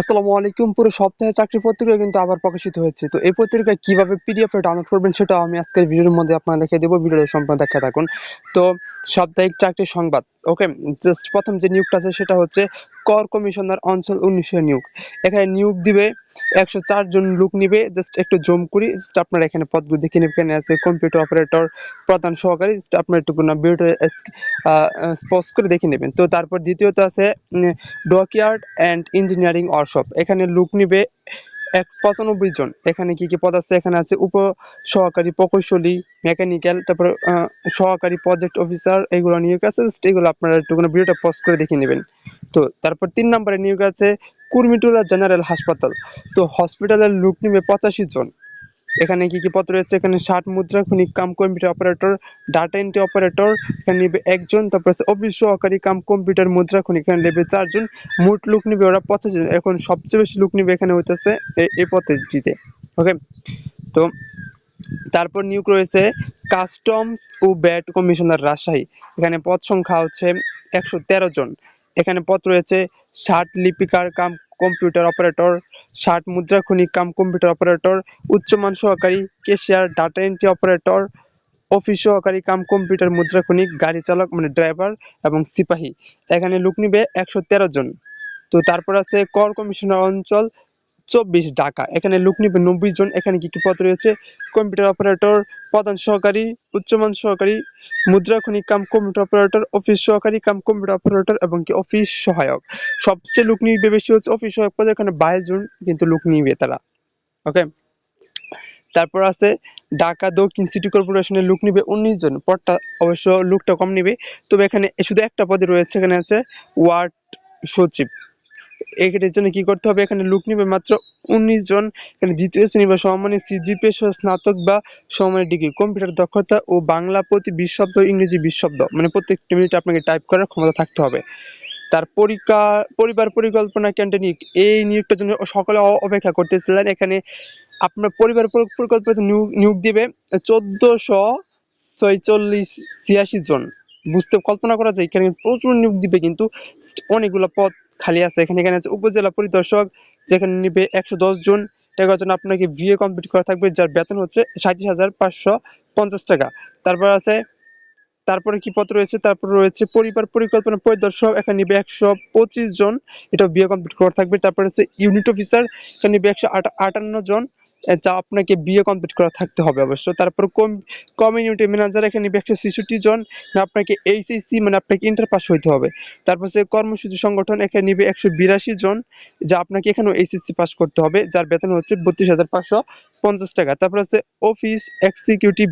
আসসালামু আলাইকুম। পুরো সপ্তাহে চাকরি পত্রিকা কিন্তু আবার প্রকাশিত হয়েছে। তো এই পত্রিকা কীভাবে পিডিএফ ডাউনলোড করবেন সেটা আমি আজকের ভিডিওর মধ্যে আপনারা দেখে দেবো। ভিডিওর সম্পূর্ণ দেখে থাকুন। তো সাপ্তাহিক চাকরি সংবাদ ওকে জাস্ট প্রথম যে নিয়োগটা আছে সেটা হচ্ছে কর কমিশনার অঞ্চল উনিশে নিয়োগ। এখানে নিয়োগ দিবে একশো চার জন লোক নিবে। জাস্ট একটু জম করি, জাস্ট আপনারা এখানে পদগুলো দেখে নেবেন। এখানে আছে কম্পিউটার অপারেটর প্রধান সহকারী, জাস্ট আপনার একটু বিউটার স্পষ্ট করে দেখে নেবেন। তো তারপর দ্বিতীয়ত আছে ডকইয়ার্ড অ্যান্ড ইঞ্জিনিয়ারিং ওয়ার্কশপ এখানে লোক নিবে এক পঁচানব্বই জন। এখানে কি কি পদ আছে? এখানে আছে উপ সহকারী প্রকৌশলী, মেকানিক্যাল, তারপর সহকারী প্রজেক্ট অফিসার, এগুলো নিয়োগ আছে। জাস্ট এগুলো আপনারা একটু ভিডিওটা পজ করে দেখে নেবেন। তো তারপর তিন নম্বরে নিয়োগ আছে কুর্মিটোলা জেনারেল হাসপাতাল। তো হসপিটালের লোক নেবে পঁচাশি জন। এখানে কি কি পদ রয়েছে? এখানে ষাট মুদ্রা খনিক cum computer operator data entry operator এখানে নিবে একজন, তারপর আছে অফিস সহকারী কাম কম্পিউটার মুদ্রা খনিক এখানে নেবে চারজন। মোট লোক নিবে ওরা পঁচাশি জন। এখন সবচেয়ে বেশি লোক নিবে এখানে হইতেছে এই পদ্ধতিতে ওকে তো তারপর নিয়োগ রয়েছে কাস্টমস ও ব্যাট কমিশনার রাজশাহী। এখানে পদ সংখ্যা হচ্ছে একশো তেরো জন। এখানে পদ রয়েছে ষাট লিপিকার কাম কম্পিউটার অপারেটর, ষাট মুদ্রা খনিক কাম কম্পিউটার অপারেটর, উচ্চমান সহকারী cashier data entry operator, office সহকারী কাম কম্পিউটার মুদ্রা খনিক গাড়ি চালক মানে ড্রাইভার এবং সিপাহী। এখানে লোক নিবে একশো তেরো জন। তো তারপর আছে কর কমিশনার অঞ্চল চব্বিশ ঢাকা। এখানে লোক নিবে নব্বই জন। এখানে কি কি পদ রয়েছে? কম্পিউটার অপারেটর, প্রধান সহকারী, উচ্চমান সহকারী মুদ্রা খনিক কাম কম্পিউটার অপারেটর, অফিস সহকারী কাম কম্পিউটার অপারেটর এবং কি অফিস সহায়ক। সবচেয়ে লোক নিবে বেশি হচ্ছে অফিস সহায়ক পদে, এখানে বাইশ জন কিন্তু লোক নিবে তারা। ওকে তারপর আছে ঢাকা দক্ষিণ সিটি কর্পোরেশনের লোক নিবে উনিশ জন। পদটা অবশ্য লোকটা কম নিবে। তবে এখানে শুধু একটা পদে রয়েছে। এখানে আছে ওয়ার্ড সচিব। এটার জন্য কি করতে হবে? এখানে লোক নিবে মাত্র উনিশ জন। এখানে দ্বিতীয় শ্রেণি বা সমমানের সিজিপিএ সহ স্নাতক বা সমমানের ডিগ্রি কম্পিউটার দক্ষতা ও বাংলা প্রতি বিশ শব্দ, ইংরেজি বিশ শব্দ। মানে প্রত্যেকটি মিনিট আপনাকে টাইপ করার ক্ষমতা থাকতে হবে। তার পরীক্ষা পরিবার পরিকল্পনা ক্যান্টিনিক এই নিয়োগটার জন্য সকলে অপেক্ষা করতেছিলেন। এখানে আপনার পরিবার পরি- পরিকল্পনা নিয়োগ নিয়োগ দিবে চোদ্দশো ছয়চল্লিশ ছিয়াশি জন। বুঝতে, কল্পনা করা যায়, এখানে প্রচুর নিয়োগ দিবে কিন্তু অনেকগুলো পদ খালি আছে। এখানে এখানে আছে উপজেলা পরিদর্শক, যেখানে নিবে একশো দশ জন। টাকার জন্য আপনাকে বিএ কমপ্লিট করা থাকবে, যার বেতন হচ্ছে সাঁত্রিশ হাজার পাঁচশো পঞ্চাশ টাকা। তারপর আছে, তারপরে কি পত্র রয়েছে? তারপর রয়েছে পরিবার পরিকল্পনা পরিদর্শক, এখানে নিবে একশো পঁচিশ জন। এটা বিএ কমপ্লিট করা থাকবে। তারপর আছে ইউনিট অফিসার এখানে নিবে একশো আটা- আটান্ন জন। যা আপনাকে বিএ কমপ্লিট করা থাকতে হবে অবশ্য তারপর কম কমিউনিটি ম্যানেজার এখানে নিবে একশো ছেষট্টি জন আপনাকে এইচএসসি মানে আপনাকে ইন্টার পাস হইতে হবে। তারপর সে কর্মসূচি সংগঠন এখানে নিবে একশো বিরাশি জন, যা আপনাকে এখানেও এইচএসসি পাস করতে হবে, যার বেতন হচ্ছে বত্রিশ হাজার পাঁচশো পঞ্চাশ টাকা। তারপর আছে অফিস এক্সিকিউটিভ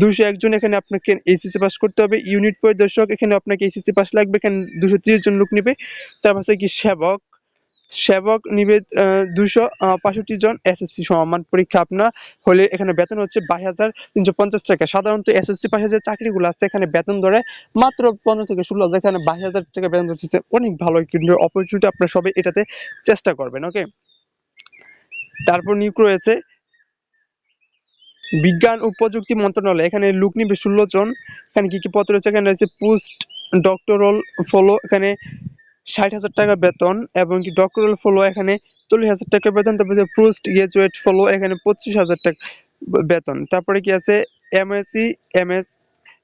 দুশো একজন এখানে আপনাকে এইচএসসি পাস করতে হবে। ইউনিট পরিদর্শক, এখানে আপনাকে এইচএসসি পাস লাগবে, এখানে দুশো তিরিশ জন লোক নিবে। তারপর আছে কি সেবক সেবক নিবে দুশো পঁয়ষট্টি জন এসএসসি সমমান পরীক্ষা। আপনার হলে এখানে বেতন হচ্ছে বাইশ হাজার তিনশো পঞ্চাশ টাকা। সাধারণত এসএসসি পাশে যে চাকরিগুলো আছে, এখানে বেতন ধরে মাত্র পনেরো থেকে ষোলো হাজার। এখানে বাইশ হাজার টাকা বেতন ধরছে অনেক ভালো কিন্তু অপরচুনিটি আপনারা সবাই এটাতে চেষ্টা করবেন ওকে তারপর নিয়োগ রয়েছে বিজ্ঞান ও প্রযুক্তি মন্ত্রণালয়। এখানে লোক নিবে ষোলো জন। এখানে কি কি পদ রয়েছে? এখানে রয়েছে পোস্ট ডক্টরাল ফলো, এখানে ষাট হাজার টাকা বেতন এবং কি ডক্টরাল ফলো এখানে চল্লিশ হাজার টাকা বেতন, তারপরে পোস্ট গ্রাজুয়েট ফলো এখানে পঁচিশ হাজার টাকা বেতন। তারপরে কি আছে? এমএসসি এমএস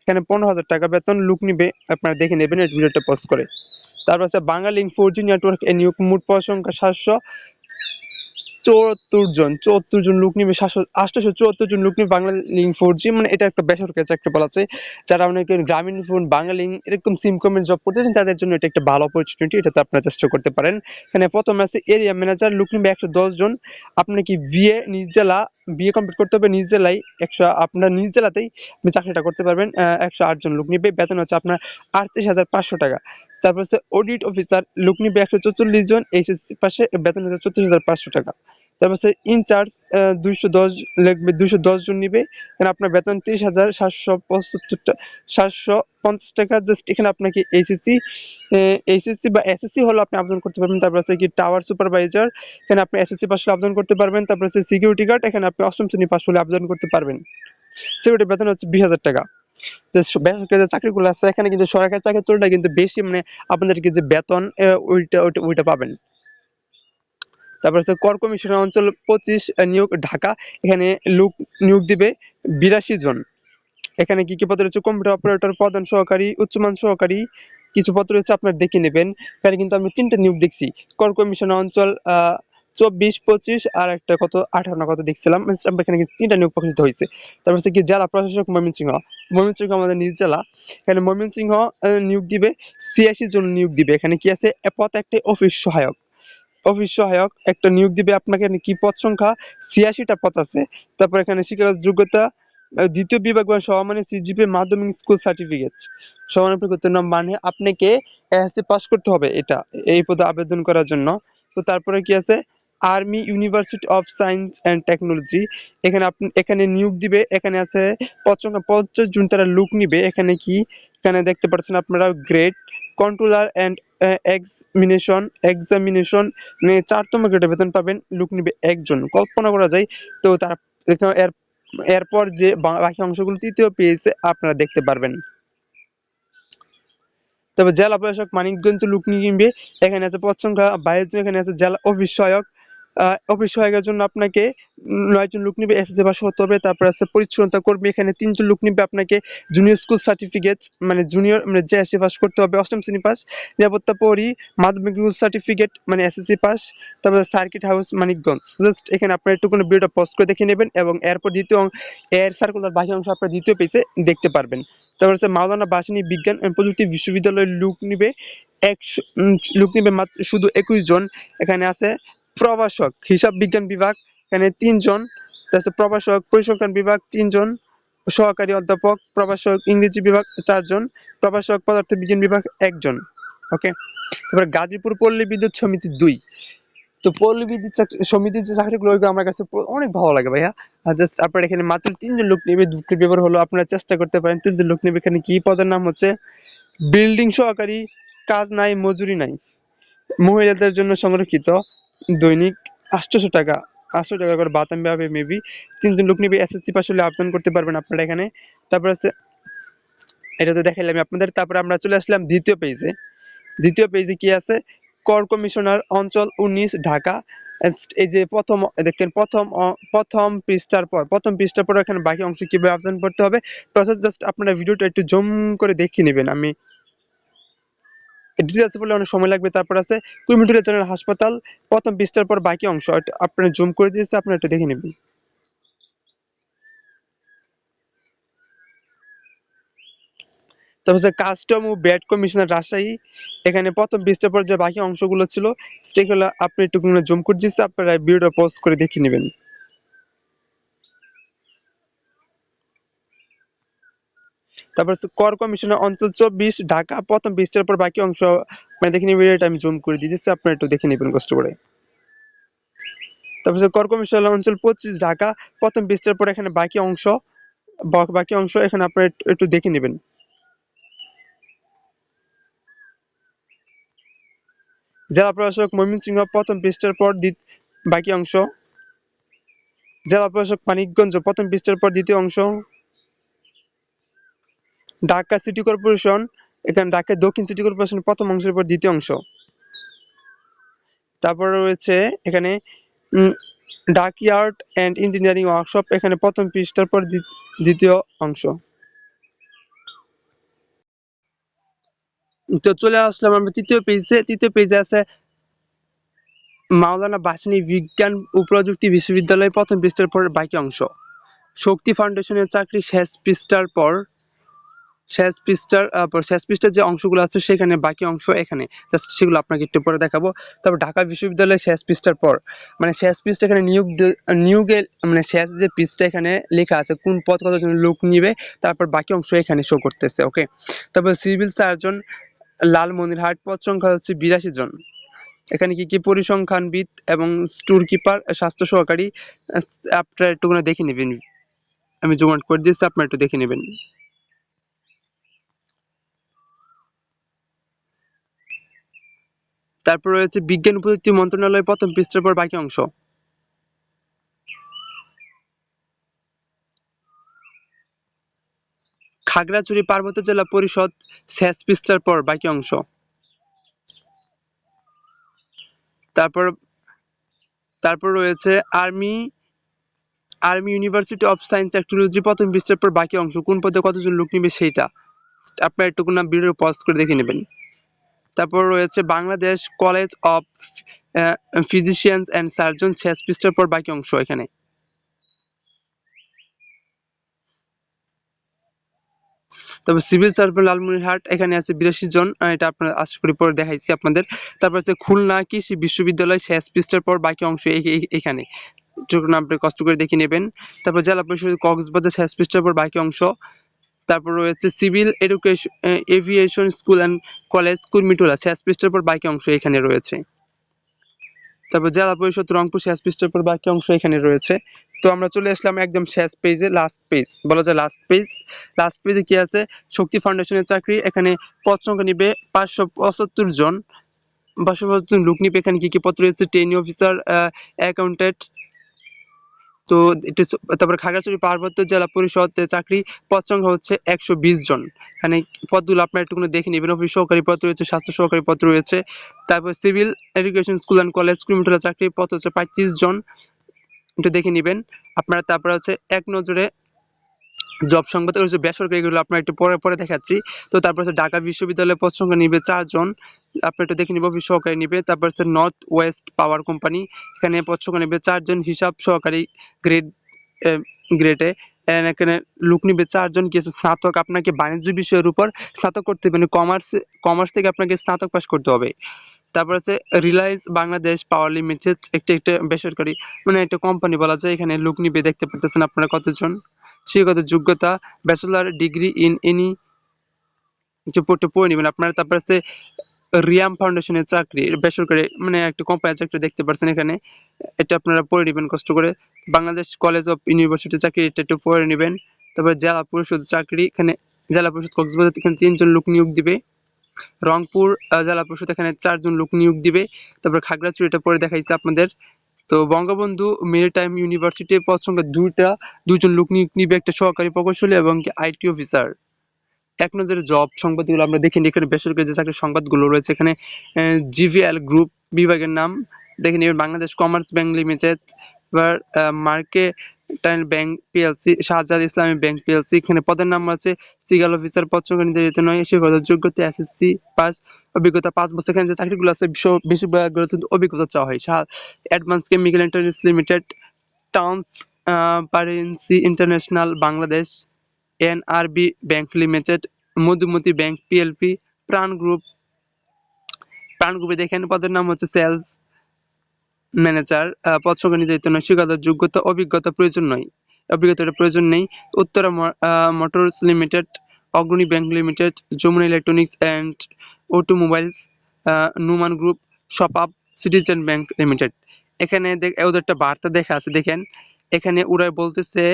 এখানে পনেরো হাজার টাকা বেতন। লুক নিবে, আপনারা দেখে নেবেন ভিডিওটা পোস্ট করে। তারপর আছে বাঙালি ফোর জি নেটওয়ার্ক এ নিয়োগ মোট পদ সংখ্যা সাতশো। চুয়াত্তর জন চুয়াত্তর জন লোক নিবে, সাতশো চুয়াত্তর জন লোক নিবে লিঙ্ক ফোর জি মানে এটা একটা বেসরকারি চাকরি বলা আছে যারা অনেকে গ্রামীণ ফোন বাংলা লিঙ্ক এরকম সিম কমের জব করতেছেন, তাদের জন্য এটা একটা ভালো অপরচুনিটি এটাতে আপনারা চেষ্টা করতে পারেন। এখানে প্রথম আছে এরিয়া ম্যানেজার লোক নিবে একশো দশ জন। আপনি কি বিএ নিজ জেলা বিএ কমপ্লিট করতে হবে নিজ জেলায়, একশো, আপনার নিজ জেলাতেই চাকরিটা করতে পারবেন একশো আট জন লোক নিবে। বেতন হচ্ছে আপনার আটত্রিশ হাজার পাঁচশো টাকা। তারপর হচ্ছে অডিট অফিসার লোক নিবে একশো চৌচল্লিশ জন এইচএসসি পাশে বেতন হচ্ছে চৌত্রিশ হাজার পাঁচশো টাকা। তারপর হচ্ছে ইনচার্জ দুইশো দশ লিখবে দুইশো দশ জন নিবে। এখানে আপনার বেতন তিরিশ হাজার সাতশো পঁচাত্তর সাতশো পঞ্চাশ টাকা। জাস্ট এখানে আপনাকে এইচএসসি এইচএসসি বা এসএসসি হলে আপনি আবেদন করতে পারবেন। তারপর আছে কি টাওয়ার সুপারভাইজার এখানে আপনি এসএসসি পাস হলে আবেদন করতে পারবেন। তারপর আছে সিকিউরিটি গার্ড এখানে আপনি অষ্টম শ্রেণি পাস হলে আবেদন করতে পারবেন। সিকিউরিটি বেতন হচ্ছে বিশ হাজার টাকা। যে বেসরকারি যে চাকরিগুলো আছে, এখানে কিন্তু সরকারি চাকরির তুলনায় কিন্তু বেশি মানে আপনাদেরকে যে বেতন ওইটা ওইটা পাবেন। তারপর হচ্ছে কর কমিশনের অঞ্চল পঁচিশ নিয়োগ ঢাকা, এখানে লোক নিয়োগ দিবে বিরাশি জন। এখানে কি কি পদ রয়েছে? কম্পিউটার অপারেটর, প্রধান সহকারী উচ্চমান সহকারী, কিছু পদ রয়েছে আপনার দেখে নেবেন। এখানে কিন্তু আমি তিনটা নিয়োগ দেখছি। কর কমিশনের অঞ্চল চব্বিশ, পঁচিশ আর একটা কত? আঠারো কত দেখছিলাম। এখানে তিনটা নিয়োগ প্রকাশিত হয়েছে। তারপর হচ্ছে কি জেলা প্রশাসক ময়মনসিংহ। ময়মনসিংহ আমাদের নিজ জেলা। এখানে ময়মনসিংহ নিয়োগ দিবে। ছিয়াশি জন নিয়োগ দিবে। এখানে কি আছে? একটা অফিস সহায়ক। অফিস সহায়ক একটা নিয়োগ দিবে আপনাকে। কি পদ সংখ্যা? ছিয়াশিটা পদ আছে। তারপর এখানে শিক্ষাগত যোগ্যতা দ্বিতীয় বিভাগ বা সমানে সিজিপি মাধ্যমিক স্কুল সার্টিফিকেট। সমানের করতে না মানে আপনাকে এসএসসি পাস করতে হবে এটা, এই পদে আবেদন করার জন্য। তো তারপরে কি আছে? Army university of science and technology এখানে আপনি, এখানে নিয়োগ দিবে, এখানে আছে পঞ্চাশ জন তারা লুক নিবে। এখানে কি? এখানে দেখতে পাচ্ছেন আপনারা grade controller and examination examination মানে চারতম গ্রেডের বেতন পাবেন, লুক নিবে একজন। কল্পনা করা যায়, তো তারা এর, এরপর যে বাকি অংশগুলো তৃতীয় পেয়েছে, আপনারা দেখতে পারবেন। তবে জেলা প্রশাসক মানিকগঞ্জ লুক নিবে। এখানে আছে পদ সংখ্যা বাইশ এখানে আছে জেলা অফিস সহায়ক। অফিস সহায়কের জন্য আপনাকে নয়জন লোক নিবে এসএসসি পাস হতে হবে, তারপর আছে পরিচ্ছন্নতা কর্মী, এখানে তিনজন লোক নিবে আপনাকে জুনিয়র স্কুল সার্টিফিকেট মানে জুনিয়র মানে জেএসসি পাস করতে হবে, অষ্টম শ্রেণি পাস নিরাপত্তা পরি, মাধ্যমিক সার্টিফিকেট মানে এসএসসি পাস তারপরে সার্কিট হাউস মানিকগঞ্জ জাস্ট এখানে আপনার একটু কোনো ভিডিওটা পোস্ট করে দেখে নেবেন এবং এরপর দ্বিতীয় এর সার্কুলার বাকি অংশ আপনার দ্বিতীয় পেজে দেখতে পারবেন। তারপর হচ্ছে মাওলানা বাসিনী বিজ্ঞান প্রযুক্তি বিশ্ববিদ্যালয়ের লোক নিবে, একশো লোক নিবে মাত্র শুধু একুশ জন, এখানে আছে প্রভাষক, হিসাব বিজ্ঞান বিভাগ, এখানে তিনজন। প্রভাষক, পরিসংখ্যান বিভাগ তিনজন, সহকারী অধ্যাপক, প্রভাষক ইংরেজি বিভাগ চারজন, প্রভাষক পদার্থ বিজ্ঞান বিভাগ একজন। ওকে তারপরে গাজীপুর পল্লী বিদ্যুৎ সমিতি দুই। তো পল্লী বিদ্যুৎ সমিতির যে চাকরিগুলো, ওইগুলো আমার কাছে অনেক ভালো লাগে ভাইয়া। জাস্ট আপনার এখানে মাত্র তিনজন লোক নেবে দুটি পেপার হলো আপনারা চেষ্টা করতে পারেন, তিনজন লোক নেবে। এখানে কি পদের নাম হচ্ছে? বিল্ডিং সহকারী, কাজ নাই, মজুরি নাই। মহিলাদের জন্য সংরক্ষিত। দৈনিক আটশোশো টাকা, আটশো টাকা করে বাতাম পাবে মেবি তিনজন লোক নিবে এসএসসি পাস হলে আবেদন করতে পারবেন আপনারা এখানে। তারপর আছে, এটা তো দেখাইলাম আপনাদের। তারপরে আমরা চলে আসলাম দ্বিতীয় পেজে দ্বিতীয় পেজে কি আছে? কর কমিশনার অঞ্চল উনিশ, ঢাকা। এই যে প্রথম, দেখেন, প্রথম প্রথম পৃষ্ঠার পর, প্রথম পৃষ্ঠার পর এখানে বাকি অংশ কীভাবে আবেদন করতে হবে প্রসেস জাস্ট আপনারা ভিডিওটা একটু জুম করে দেখে নেবেন। আমি ডিটেলস বলে অনেক সময় লাগবে। তারপর আছে কুমিটুরা জেনারেল হাসপাতাল প্রথম পৃষ্ঠার পর বাকি অংশ। আপনারা জুম করে দিয়েছে, আপনারা একটু দেখে নেবেন। তারপর কাস্টম ও ব্যাট কমিশনার রাজশাহী এখানে প্রথম পৃষ্ঠার পর যে বাকি অংশগুলো ছিল, সেগুলো আপনি একটু জুম করে দিয়েছে, আপনারা ভিডিওটা পোস্ট করে দেখে নেবেন। তারপর কর কমিশনের অঞ্চল চব্বিশ, ঢাকা প্রথম পৃষ্ঠার পর বাকি অংশ মানে দেখে নেবেন, এটা আমি জুম করে দিয়েছি আপনারা একটু দেখে নেবেন কষ্ট করে। তারপর কর কমিশনের অঞ্চল পঁচিশ, ঢাকা প্রথম পৃষ্ঠার পর এখানে বাকি অংশ বাকি অংশ এখানে আপনারা একটু- দেখে নেবেন। জেলা প্রশাসক ময়মনসিংহ প্রথম পৃষ্ঠার পর বাকি অংশ। জেলা প্রশাসক মানিকগঞ্জ প্রথম পৃষ্ঠার পর দ্বিতীয় অংশ। ঢাকা সিটি কর্পোরেশন, এখানে ঢাকা দক্ষিণ সিটি কর্পোরেশন প্রথম অংশের পর দ্বিতীয় অংশ। তারপর রয়েছে এখানে ডাক ডাকইয়ার্ড অ্যান্ড ইঞ্জিনিয়ারিং ওয়ার্কশপ, এখানে প্রথম পৃষ্ঠার পর দ্বিতীয় অংশ। তো চলে আসলাম আমরা তৃতীয় পেজে তৃতীয় পেজে আছে মাওলানা বাসিনী বিজ্ঞান ও প্রযুক্তি বিশ্ববিদ্যালয় প্রথম পৃষ্ঠার পর বাকি অংশ। শক্তি ফাউন্ডেশনের চাকরি শেষ পৃষ্ঠার পর শেষ পর শেষ পৃষ্ঠার যে অংশগুলো আছে সেখানে, বাকি অংশ এখানে। জাস্ট সেগুলো আপনাকে একটু পরে দেখাবো। তারপর ঢাকা বিশ্ববিদ্যালয়ের শেষ পৃষ্ঠার পর মানে শেষ পৃষ্ঠা এখানে নিয়োগ নিয়োগের মানে শেষ যে পৃষ্ঠা এখানে লেখা আছে, কোন পদ কতজন লোক নিবে, তারপর বাকি অংশ এখানে শো করতেছে ওকে তারপর সিভিল সার্জন লালমনিরহাট পদ সংখ্যা হচ্ছে বিরাশি জন। এখানে কি কি পরিসংখ্যানবিদ এবং স্টোর কিপার স্বাস্থ্য সহকারী আপনারা একটুখানি দেখে নেবেন। আমি আউট করে দিয়েছি, আপনারা একটু দেখে নেবেন। তারপর রয়েছে বিজ্ঞান প্রযুক্তি মন্ত্রণালয়, প্রথম পৃষ্ঠার পর বাকি অংশ। খাগড়াছড়ি পার্বত্য জেলা পরিষদ শেষ পৃষ্ঠার পর বাকি অংশ। তারপর তারপর রয়েছে army army university of science technology প্রথম পৃষ্ঠার পর বাকি অংশ। কোন পদে কতজন লোক নিবে সেইটা, আপনার একটু না ভিডিও পজ করে দেখে নেবেন। তারপর রয়েছে Bangladesh college of physicians and surgeon শেষ পৃষ্ঠার পর বাকি অংশ এখানে। তারপর সিভিল সার্ভে লালমনিরহাট, এখানে আছে বিরাশি জন এটা আপনার আশা করি পরে দেখাইছি আপনাদের। তারপর আছে খুলনা কৃষি বিশ্ববিদ্যালয় শেষ পৃষ্ঠার পর বাকি অংশ এখানে। আপনি কষ্ট করে দেখে নেবেন। তারপর জেলা পরিষদ কক্সবাজার শেষ পৃষ্ঠার পর বাকি অংশ। তারপর রয়েছে civil education aviation school and college Kurmitola. শেষ পৃষ্ঠার পর বাকি অংশ এখানে রয়েছে। তারপর জেলা পরিষদ রংপুর, শেষ পৃষ্ঠার পর বাকি অংশ এখানে রয়েছে। তো আমরা চলে আসলাম একদম শেষ পেজে লাস্ট পেজ বলা যায় লাস্ট পেজ লাস্ট পেজে কি আছে? শক্তি ফাউন্ডেশনের চাকরি। এখানে পদ সংখ্যা নিবে পাঁচশো পঁচাত্তর জন। পাঁচশো পঁচাত্তর লোক নিবে। এখানে কি কি পদ রয়েছে? ট্রেনি অফিসার অ্যাকাউন্টেন্ট তো এটা তারপরে খাগড়াছড়ি পার্বত্য জেলা পরিষদ চাকরি পদ সংখ্যা হচ্ছে একশো বিশ জন। এখানে পদগুলো আপনার একটুখানি দেখে নেবেন। অফিস সহকারী পদ রয়েছে, স্বাস্থ্য সহকারী পদ রয়েছে। তারপর civil education school and college kilometre চাকরি পদ হচ্ছে পঁয়ত্রিশ জন। একটু দেখে নেবেন। আপনারা তারপরে হচ্ছে এক নজরে জব সংবাদ হচ্ছে বেসরকারি এগুলো আপনার একটু পরে পরে দেখাচ্ছি। তো তারপর হচ্ছে ঢাকা বিশ্ববিদ্যালয়ে পদ সংখ্যা নিবে চারজন। আপনি একটু দেখে নিব, সহকারী নিবে। তারপর হচ্ছে নর্থ ওয়েস্ট পাওয়ার কোম্পানি এখানে পদ সংখ্যা নিবে চারজন, হিসাব সহকারী গ্রেড গ্রেডে এখানে লোক নিবে চারজন, কি স্নাতক আপনাকে বাণিজ্য বিষয়ের উপর স্নাতক করতে হবে মানে কমার্স কমার্স থেকে আপনাকে স্নাতক পাস করতে হবে। তারপর আছে রিলায়েন্স বাংলাদেশ পাওয়ার লিমিটেড একটি, একটা বেসরকারি মানে একটা কোম্পানি বলা যায়, এখানে লোক নিবে, দেখতে পাচ্ছেন আপনারা কতজন। শিক্ষাগত যোগ্যতা ব্যাচেলার ডিগ্রি ইন এনি পড়তে পড়ে নেবেন। আপনারা তারপর আছে রিয়াম ফাউন্ডেশনের চাকরি, বেসরকারি মানে একটা কোম্পানির চাকরি দেখতে পাচ্ছেন এখানে। এটা আপনারা পড়ে নেবেন, কষ্ট করে। বাংলাদেশ কলেজ অফ ইউনিভার্সিটি চাকরি এটা একটু পড়ে নেবেন। তারপর জেলা পরিষদ চাকরি, এখানে জেলা পরিষদ কক্সবাজার এখানে তিনজন লোক নিয়োগ দিবে। রংপুর জেলা পরিষদ এখানে চারজন লোক নিয়োগ দিবে। তারপর খাগড়াছড়ি এটা পরে দেখাইছে আপনাদের। তো বঙ্গবন্ধু মেরিটাইম ইউনিভার্সিটির পদ সংখ্যা দুইটা দুজন লোক নিয়োগ নিবে একটা সহকারী প্রকৌশলী এবং আইটি অফিসার। এক নজরে জব সংবাদগুলো আমরা দেখে এখানে বেসরকারি যে চাকরির সংবাদগুলো রয়েছে, এখানে জিভিএল গ্রুপ বিভাগের নাম। দেখে নিবেন বাংলাদেশ কমার্স ব্যাংক লিমিটেড এবার মার্কেটাইল ব্যাংক পিএলসি শাহজাদ ইসলামী ব্যাংক পিএলসি এখানে পদের নাম আছে সিগাল অফিসার পদ সংখ্যা নির্ধারিত নয় শিক্ষাগত যোগ্যতা এসএসসি পাস, অভিজ্ঞতা পাঁচ বছর। এখানে যে চাকরিগুলো আছে, বিশ্ব- কিন্তু অভিজ্ঞতা চাওয়া হয়। Advance chemical international limited towns পারেন্সি international Bangladesh. NRB bank limited, Madhumati bank PLP, Pran group. Pran গ্রুপে দেখেন, পদের নাম হচ্ছে সেলস ম্যানেজার। পদ সংখ্যা নির্ধারিত নয় শিক্ষাগত যোগ্যতা, অভিজ্ঞতা প্রয়োজন নয়। অভিজ্ঞতার প্রয়োজন নেই। Uttara motors limited, Agrani bank limited, Jamuna electronics and automobiles Numan group সপাপ citizen bank limited. এখানে ওদের একটা বার্তা দেখা আছে, দেখেন এখানে ওরা বলতেছে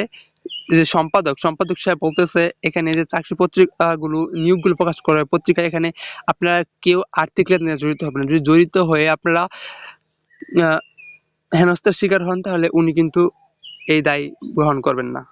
যে সম্পাদক সম্পাদক সাহেব বলতেছে এখানে যে চাকরি পত্রিকা গুলো নিয়োগগুলো প্রকাশ করা হয় পত্রিকা এখানে আপনারা কেউ আর্থিক লেনদেনে জড়িত হবেন না। যদি জড়িত হয়ে আপনারা হেনস্থার শিকার হন তাহলে উনি কিন্তু এই দায় গ্রহণ করবেন না।